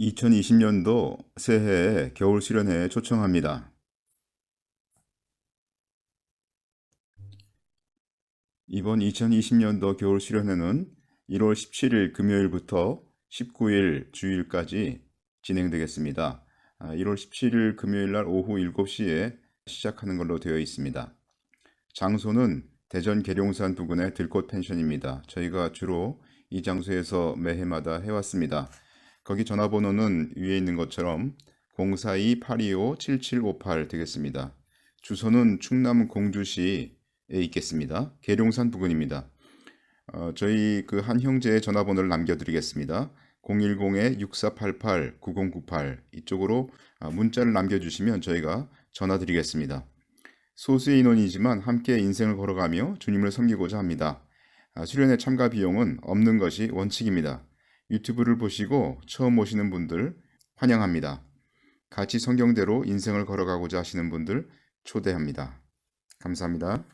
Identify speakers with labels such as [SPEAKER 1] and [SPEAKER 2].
[SPEAKER 1] 2020년도 새해 겨울 수련회에 초청합니다. 이번 2020년도 겨울 수련회는 1월 17일 금요일부터 19일 주일까지 진행되겠습니다. 아, 1월 17일 금요일 날 오후 7시에 시작하는 걸로 되어 있습니다. 장소는 대전 계룡산 부근의 들꽃 펜션입니다. 저희가 주로 이 장소에서 매해마다 해왔습니다. 거기 전화번호는 위에 있는 것처럼 042-825-7758 되겠습니다. 주소는 충남 공주시에 있겠습니다. 계룡산 부근입니다. 어, 저희 그 한 형제의 전화번호를 남겨드리겠습니다. 010-6488-9098 이쪽으로 아, 문자를 남겨주시면 저희가 전화드리겠습니다. 소수의 인원이지만 함께 인생을 걸어가며 주님을 섬기고자 합니다. 아, 수련회 참가 비용은 없는 것이 원칙입니다. 유튜브를 보시고 처음 오시는 분들 환영합니다. 같이 성경대로 인생을 걸어가고자 하시는 분들 초대합니다. 감사합니다.